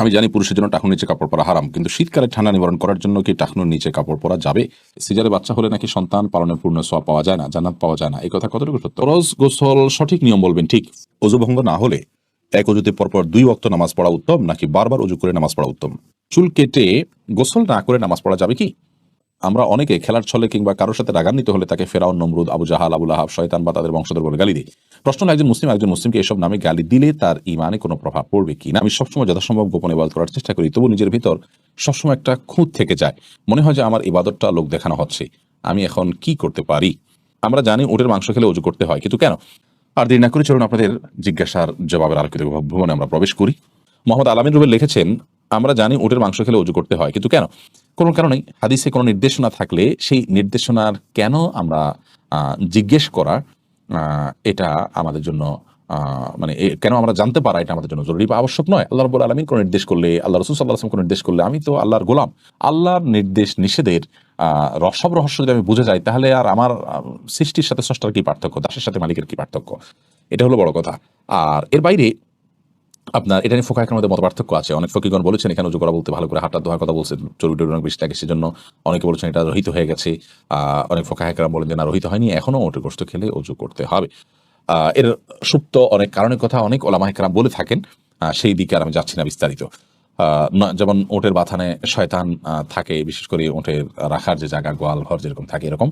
আমি জানি পুরুষের জন্য টাকুর নিচে কাপড় পরা হারাম, কিন্তু শীতকালে ঠান্ডা নিবারণ করার জন্য কি টাকুর নিচে কাপড় পরা যাবে? সিজারে বাচ্চা হলে নাকি সন্তান পালনের পূর্ণ সোয়া পাওয়া যায় না, জান্নাত পাওয়া যায় না, এই কথা কতটুকু সত্য? ফরজ গোসল সঠিক নিয়ম বলবেন, ঠিক। অজু ভঙ্গ না হলে এক অজুতে পরপর দুই অক্ত নামাজ পড়া উত্তম, নাকি বারবার অজু করে নামাজ পড়া উত্তম? চুল কেটে গোসল না করে নামাজ পড়া যাবে কি? আমরা অনেকে খেলার ছলে কিংবা কারোর সাথে রাগান্বিত হলে তাকে ফেরাউন, নমরুদ, আবু জাহাল আবুল আহাব শয়তান বা তাদের বংশধর বলে গালি দিই। প্রশ্ন একজন মুসলিম একজন মুসলিমকে এসব নামে গালি দিলে তার ইমানে কোনো প্রভাব পড়বে কি না আমি সবসময় যথাসম্ভব গোপন ইবাদত করার চেষ্টা করি তবু নিজের ভিতর সবসময় একটা খুঁত থেকে যায়। মনে হয় যে আমার ইবাদতটা লোক দেখানো হচ্ছে। আমি এখন কি করতে পারি? আমরা জানি উটের মাংস খেলে অজু করতে হয়, কিন্তু কেন? আর দেরি না করে চলুন আপনাদের জিজ্ঞাসার জবাবের আলোকিত ভ্রমণে আমরা প্রবেশ করি। মোহাম্মদ আলামিন রুবেল লিখেছেন, আমরা জানি উটের মাংস খেলে অজু করতে হয়, কিন্তু কেন? কোনো কারণেই হাদিসে কোনো নির্দেশনা থাকলে সেই নির্দেশনার কেন আমরা জিজ্ঞেস করা এটা আমাদের জন্য মানে কেন আমরা জানতে পারা এটা আমাদের জন্য জরুরি বা আবশ্যক নয়। আল্লাহ রবুল আলমিন কোনো নির্দেশ করলে, আল্লাহ রসুল সাল্লাহ আসলাম কোনো নির্দেশ করলে, আমি তো আল্লাহর গোলাম। আল্লাহর নির্দেশ নিষেধের সব রহস্য যদি আমি বুঝে যাই, তাহলে আর আমার সৃষ্টির সাথে স্রষ্টার কি পার্থক্য? দাসের সাথে মালিকের কি পার্থক্য? এটা হলো বড় কথা। আর এর বাইরে আপনার, এটা নিয়ে ফোকাহের মধ্যে মত পার্থক্য আছে। অনেক ফকিগণ বলেছেন, এখানে উজু করা বলতে ভালো করে হাঁটার দোহার কথা বলছেন। চর্বি অনেক বেশি থাকে সেজন্য অনেকে বলেছেন এটা রহিত হয়ে গেছে। অনেক ফোকাহেকরা বলেন যে, না, রহিত হয়নি এখনও ওটের গোস্ত খেলে অজু করতে হবে। এর সুপ্ত অনেক কারণের কথা অনেক ওলামাহিকরা বলে থাকেন। সেই দিকে আর আমি যাচ্ছি না বিস্তারিত। যেমন ওটের বাথানে শয়তান থাকে, বিশেষ করে ওটের রাখার যে জায়গা, গোয়াল, ঘর যেরকম থাকে এরকম।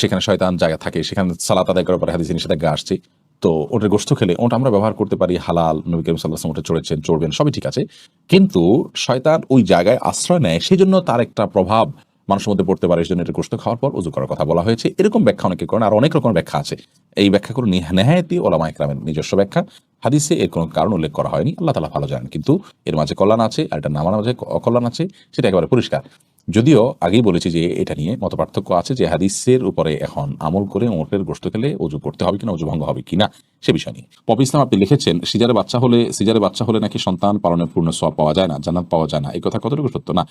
সেখানে শয়তান জায়গা থাকে, সেখানে সালাত আদায় করার পরে হাদিসে নিষেধাজ্ঞা আসছে। তো ওটের গোস্ত খেলে ওটা আমরা ব্যবহার করতে পারি, হালাল, নবী করিম সাল্লাহ ওটা চড়েছেন, চড়বেন, সবই ঠিক আছে। কিন্তু শয়তান ওই জায়গায় আশ্রয় নেয় সেই জন্য তার একটা প্রভাব মানুষের মধ্যে পড়তে পারে সেই জন্য এটা গোস্ত খাওয়ার পর উজু করার কথা বলা হয়েছে। এরকম ব্যাখ্যা অনেকে করেন, আর অনেক রকম ব্যাখ্যা আছে। এই ব্যাখ্যাগুলো নেহায়তি ওলামা ইকরামের নিজস্ব ব্যাখ্যা। হাদিসে এর কোনো কারণ উল্লেখ করা হয়নি, আল্লাহ তালা ভালো জানেন। কিন্তু এর মাঝে কল্যাণ আছে, আর এটা নামার মাঝে অকল্যাণ আছে, সেটা একেবারে পরিষ্কার। যদিও আগেই বলেছি যে এটা নিয়ে মত পার্থক্য আছে যে হাদিসের উপরে এখন আমল করে ওটের গোস্ত খেলে অজু করতে হবে কিনা, অজু ভঙ্গ হবে কিনা, সে বিষয় নিয়ে। পপ ইসলাম আপনি লিখেছেন, সিজারে বাচ্চা হলে, সিজারে বাচ্চা হলে নাকি সন্তান পালনের পূর্ণ সব পাওয়া যায় না, জান্নাত পাওয়া যায় না। এই কথা কতটুকু সত্য? না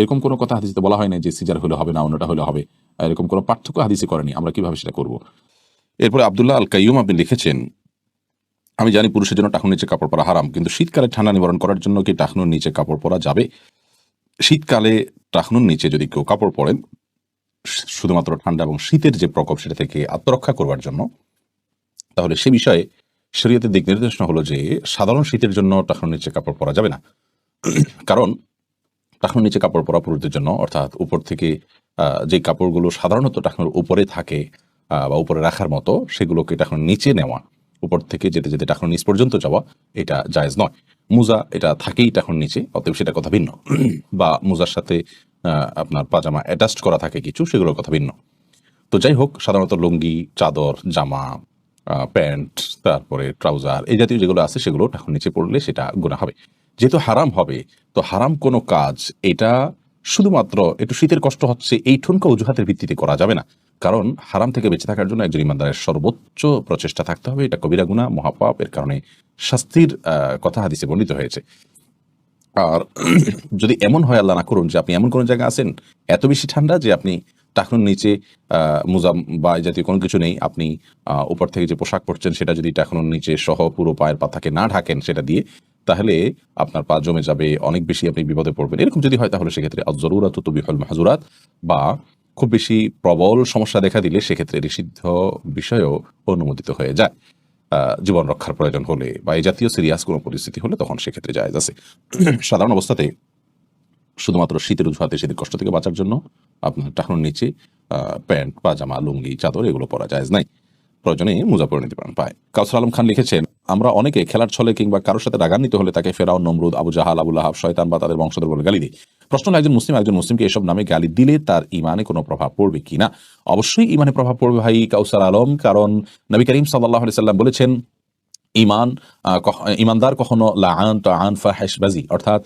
এরকম কোনো কথা হাদিসে বলা হয় না যে সিজার হলে হবে না, অন্যটা হলে হবে। এরকম কোনো পার্থক্য হাদিসে করেনি, আমরা কীভাবে সেটা করব? এরপরে আব্দুল্লাহ আল কাইয়ুম আপনি লিখেছেন, আমি জানি পুরুষের জন্য টাকুর নিচে কাপড় পরা হারাম, কিন্তু শীতকালে ঠান্ডা নিবারণ করার জন্য কি টাকনুর নিচে কাপড় পরা যাবে? শীতকালে টাকনুর নিচে যদি কেউ কাপড় পরেন শুধুমাত্র ঠান্ডা এবং শীতের যে প্রকোপ সেটা থেকে আত্মরক্ষা করবার জন্য, তাহলে সে বিষয়ে শরীয়তের দিক নির্দেশনা হলো যে সাধারণ শীতের জন্য টাকনুর নিচে কাপড় পরা যাবে না। কারণ টাকনুর নিচে কাপড় পরা পুরুষদের জন্য, অর্থাৎ উপর থেকে যে কাপড়গুলো সাধারণত টাকনুর উপরে থাকে বা উপরে রাখার মতো, সেগুলোকে টাকনুর নিচে নেওয়া, উপর থেকে যেতে যেতে টাকনুর নিচ পর্যন্ত যাওয়া, এটা জায়েজ নয়। মুজা এটা থাকেই টাকনুর নিচে, অতএব সেটা কথা ভিন্ন। বা মুজার সাথে আপনার পাজামা অ্যাটাচড করা থাকে কিছু, সেগুলোর কথা ভিন্ন। তো যাই হোক, সাধারণত লুঙ্গি, চাদর, জামা প্যান্ট, তারপরে ট্রাউজার এই জাতীয় যেগুলো আছে সেগুলো এখন নিচে পড়লে সেটা গোনা হবে। যেহেতু হারাম হবে, তো হারাম কোনো কাজ, এটা শুধুমাত্র একটু শীতের কষ্ট হচ্ছে, এই ঠুনকা অজুহাতের ভিত্তিতে করা যাবে না। কারণ হারাম থেকে বেঁচে থাকার জন্য একজন ইমানদারের সর্বোচ্চ প্রচেষ্টা থাকতে হবে। এটা কবিরা গুণা মহাপাপ, এর কারণে শাস্তির কথা হাদিসে বর্ণিত হয়েছে। আর যদি এমন হয়, আল্লাহ না করুন যে আপনি এমন কোনো জায়গায় আছেন, এত বেশি ঠান্ডা যে আপনি টাকনুর নিচে মুজাম বা জাতীয় কোনো কিছু নেই। আপনি উপর থেকে যে পোশাক পরছেন সেটা যদি টাকনুর নিচে সহ পুরো পায়ের পাতাকে না ঢাকেন সেটা দিয়ে, তাহলে আপনার পা জমে যাবে, অনেক বেশি আপনি বিপদে পড়বেন। এরকম যদি হয়, তাহলে সেক্ষেত্রে জরুরাত তো বিফল মাহাজুরাত বা খুব বেশি প্রবল সমস্যা দেখা দিলে সেক্ষেত্রে নিষিদ্ধ বিষয়ও অনুমোদিত হয়ে যায়। জীবন রক্ষার প্রয়োজন হলে বা এই জাতীয় সিরিয়াস কোনো পরিস্থিতি হলে তখন সেক্ষেত্রে জায়েজ আছে। সাধারণ অবস্থাতে শুধুমাত্র শীতের অজুহাতে শীতের কষ্ট থেকে বাঁচার জন্য আপনার টাকনুর নিচে প্যান্ট, পাজামা, লুঙ্গি, চাদর এগুলো পরা জায়েজ নাই। প্রয়োজনে মোজা পরে নিতে পারেন পায়। কাউসার আলম খান লিখেছেন, আমরা অনেকে খেলার ছলে কিংবা কারোর সাথে রাগান্বিত হলে তাকে ফেরাও নমরুদ, আবু জাহাল, আবুল আহাব শয়তান বা তাদের বংশধর বলে গালি দিই। প্রশ্ন হলো, একজন মুসলিম একজন মুসলিমকে এসব নামে গালি দিলে তার ইমানে কোনো প্রভাব পড়বে কিনা অবশ্যই ইমানে প্রভাব পড়বে ভাই কাউসার আলম কারণ নবী করিম সাল্লাহ সাল্লাম বলেছেন ইমান ইমানদার কখনো লাআন তাআন ফাহিশবাজি অর্থাৎ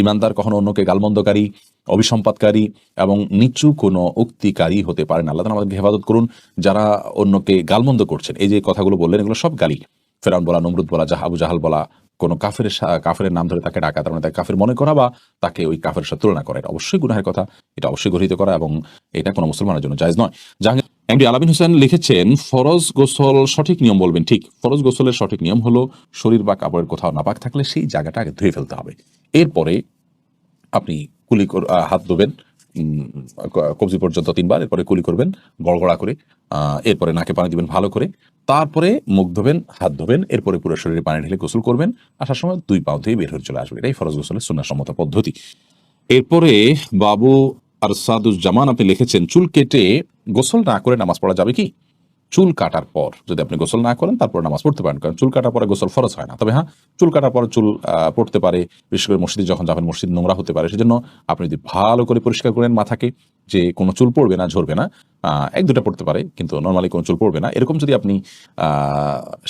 ইমানদার কখনো অন্যকে গালমন্দকারী অভিসম্পাদকারী এবং নিচু কোনো উক্তিকারী হতে পারে না। আল্লাহ তাআলা আমাদেরকে হেফাজত করুন যারা অন্যকে গালমন্দ করছেন। এই যে কথাগুলো বললেন এগুলো সব গালি। ফেরাউন বলা নমরুদ বলা জাহাবু জাহাল বলা কোনো কাফের কাফের নাম ধরে তাকে ডাকা, তার মানে তাকে কাফের মনে করা বা তাকে ওই কাফের সাথে তুলনা করা, এটা অবশ্যই গুনাহের কথা, এটা অবশ্যই গঠিত করা এবং এটা কোনো মুসলমানের জন্য জায়েজ নয়। জাহাঙ্গীর এমডি আলামিন হোসেন লিখেছেন, ফরজ গোসল সঠিক নিয়ম বলবেন, ঠিক, ফরজ গোসলের সঠিক নিয়ম হলো শরীর বা কাপড়ের কোথাও নাপাক থাকলে সেই জায়গাটা আগে ধুয়ে ফেলতে হবে। এরপরে আপনি কুলি হাত ধোবেন কবজি পর্যন্ত তিনবার, এরপরে কুলি করবেন, গড়গড়া করে এরপরে নাকে পানি দিবেন ভালো করে। তারপরে মুখ ধোবেন, হাত ধোবেন, এরপরে পুরো শরীরে পানি ঢেলে গোসল করবেন। আসার সময় দুই পাও ধুয়ে বের হয়ে চলে আসবে এটাই ফরজ গোসলের সুন্নাসম্মত পদ্ধতি। এরপরে বাবু আর সাদুজ্জামান আপনি লিখেছেন, চুল কেটে গোসল না করে নামাজ পড়া যাবে কি? চুল কাটার পর যদি আপনি গোসল না করেন, তারপর নামাজ পড়তে পারেন। কারণ চুল কাটার পরে গোসল ফরজ হয় না। তবে হ্যাঁ চুল কাটার পরে চুল পড়তে পারে। বিশেষ করে মসজিদে যখন যাবেন, মসজিদ নোংরা হতে পারে। সেজন্য আপনি যদি ভালো করে পরিষ্কার করেন মাথাকে, যে কোনো চুল পড়বে না, ঝরবে না এক দুটা পড়তে পারে, কিন্তু নর্মালি কোনো চুল পড়বে না। এরকম যদি আপনি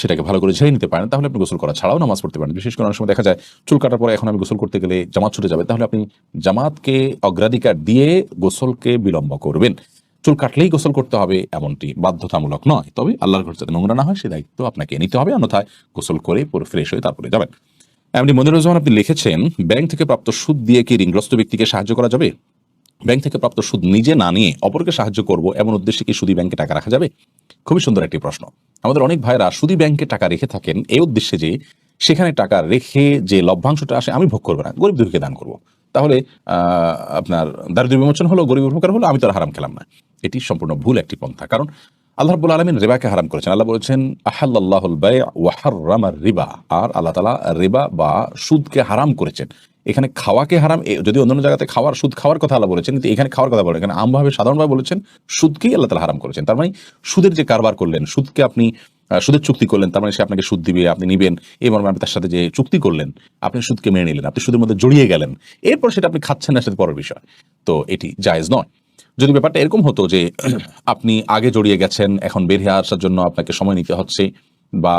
সেটাকে ভালো করে ঝেড়ে নিতে পারেন, তাহলে আপনি গোসল করা ছাড়াও নামাজ পড়তে পারেন। বিশেষ করে অনেক সময় দেখা যায়, চুল কাটার পরে এখন আমি গোসল করতে গেলে জামাত ছুটে যাবে, তাহলে আপনি জামাতকে অগ্রাধিকার দিয়ে গোসলকে বিলম্ব করবেন। চুল কাটলেই গোসল করতে হবে, এমনটি বাধ্যতামূলক নয়। তবে আল্লাহর ঘর যাতে নোংরা না হয়, সে দায়িত্ব আপনাকে নিতে হবে, অন্যথায় গোসল করে পুরো ফ্রেশ হয়ে তারপরে যাবেন। এমনি মনিরুজ্জামান আপনি লিখেছেন, ব্যাংক থেকে প্রাপ্ত সুদ দিয়ে কি ঋণগ্রস্ত ব্যক্তিকে সাহায্য করা যাবে? ব্যাংক থেকে প্রাপ্ত সুদ নিজে না নিয়ে অপরকে সাহায্য করব, এমন উদ্দেশ্যে কি সুদী ব্যাংকে টাকা রাখা যাবে? খুবই সুন্দর একটি প্রশ্ন। আমাদের অনেক ভাইরা সুদী ব্যাংকে টাকা রেখে থাকেন, এই উদ্দেশ্যে যে সেখানে টাকা রেখে যে লভ্যাংশটা আসে, আমি ভোগ করব না, গরিব দুঃখীকে দান করব। তাহলে আপনার দারিদ্র বিমোচন হলো, গরিব উপকার হলো, আমি তো আর হারাম খেলাম না। এটি সম্পূর্ণ ভুল একটি পন্থা। কারণ, আল্লাহ রাব্বুল আলমিন রেবাকে হারাম করেছেন। আল্লাহ বলেছেন আহাল্লাহুল বায় ওয়াহার রিবা। আর আল্লাহ তালা রিবা বা সুদকে হারাম করেছেন। এখানে খাওয়াকে হারাম যদি অন্যান্য জায়গাতে খাওয়ার, সুদ খাওয়ার কথা আল্লাহ বলেছেন, কিন্তু এখানে খাওয়ার কথা বলেন। এখানে আমভাবে সাধারণভাবে বলেছেন, সুদকেই আল্লাহ তালা হারাম করেছেন। তার মানে সুদের যে কারবার করলেন, সুদকে আপনি সুদের চুক্তি করলেন, তার মানে সে আপনাকে সুদ দিবে, আপনি নিবেন। এই মর্মে আপনি তার সাথে যে চুক্তি করলেন, আপনি সুদকে মেনে নিলেন, আপনি সুদের মধ্যে জড়িয়ে গেলেন। এরপর সেটা আপনি খাচ্ছেন না, সেটা পরের বিষয়। তো এটি জায়েজ নয়। যদি ব্যাপারটা এরকম হতো যে আপনি আগে জড়িয়ে গেছেন, এখন বের হয়ে আসার জন্য আপনাকে সময় নিতে হচ্ছে, বা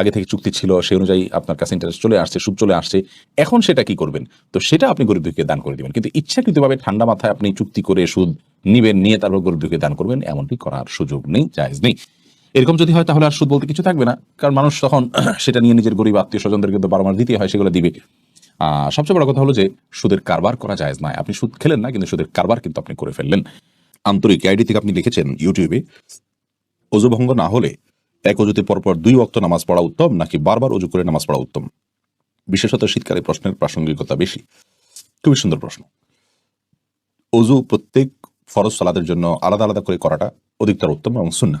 আগে থেকে চুক্তি ছিল, সেই অনুযায়ী আপনার কাছে ইন্টারেস্ট চলে আসছে, সুদ চলে আসছে, এখন সেটা কি করবেন? তো সেটা আপনি গরিব দুঃখীকে দান করে দিবেন। কিন্তু ইচ্ছাকৃতভাবে ঠান্ডা মাথায় আপনি চুক্তি করে সুদ নিবেন, নিয়ে তারপর গরিব দুঃখীকে দান করবেন, এমনটি করার সুযোগ নেই, জায়েজ নেই। এরকম যদি হয় তাহলে আর সুদ বলতে কিছু থাকবে না। কারণ মানুষ তখন সেটা নিয়ে নিজের গরিব আত্মীয় স্বজনদেরকে তো বারবার দিতে হয়, সেগুলো দিবে সবচেয়ে বড় কথা হলো যে, সুদের কারবার করা যায় নয়। আপনি সুদ খেলেন না, কিন্তু সুদের কারবার কিন্তু আপনি করে ফেললেন। আন্তরিক আইডি থেকে আপনি লিখেছেন ইউটিউবে অজু ভঙ্গ না হলে এক অজুতে পরপর দুই ওয়াক্ত নামাজ পড়া উত্তম, নাকি বারবার অজু করে নামাজ পড়া উত্তম? বিশেষত শীতকালে প্রশ্নের প্রাসঙ্গিকতা বেশি। খুবই সুন্দর প্রশ্ন। অজু প্রত্যেক ফরজ সালাদের জন্য আলাদা আলাদা করে করাটা অধিকতর উত্তম এবং সুন্না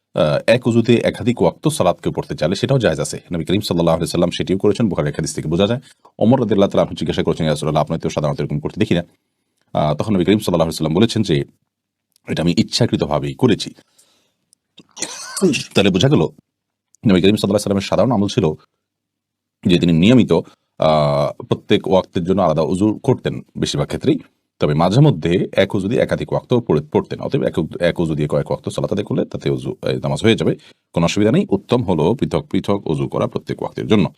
এক উজুতে একাধিক ওয়াক্ত সালাদকে পড়তে চাইলে সেটাও জায়জ আছে। নবী করিম সাল্লাহ সাল্লাম সেটিও করেছেন, বুখার একাদিস থেকে বোঝা যায়। অমর রাদিল্লাহ তালা আপনি জিজ্ঞাসা করেছেন রাসুল্লাহ আপনার তো সাধারণত এরকম করতে দেখি না। তখন নবী করিম সাল্লাহ সাল্লাম বলেছেন যে, এটা আমি ইচ্ছাকৃতভাবেই করেছি। তাহলে বোঝা গেল, নবী করিম সাল্লাহ সাল্লামের সাধারণ আমল ছিল যে তিনি নিয়মিত প্রত্যেক ওয়াক্তের জন্য আলাদা উজু করতেন, বেশিরভাগ ক্ষেত্রেই। তবে মাঝে মধ্যে একও যদি একাধিক ওয়াক্ত পড়ে- পড়তেন অতএব এক যদি কয়েক ওয়াক্ত সালাত করলে তাতে নামাজ হয়ে যাবে। কোনো অসুবিধা নেই, উত্তম হলো পৃথক পৃথক অজু করা প্রত্যেক ওয়াক্তের জন্য।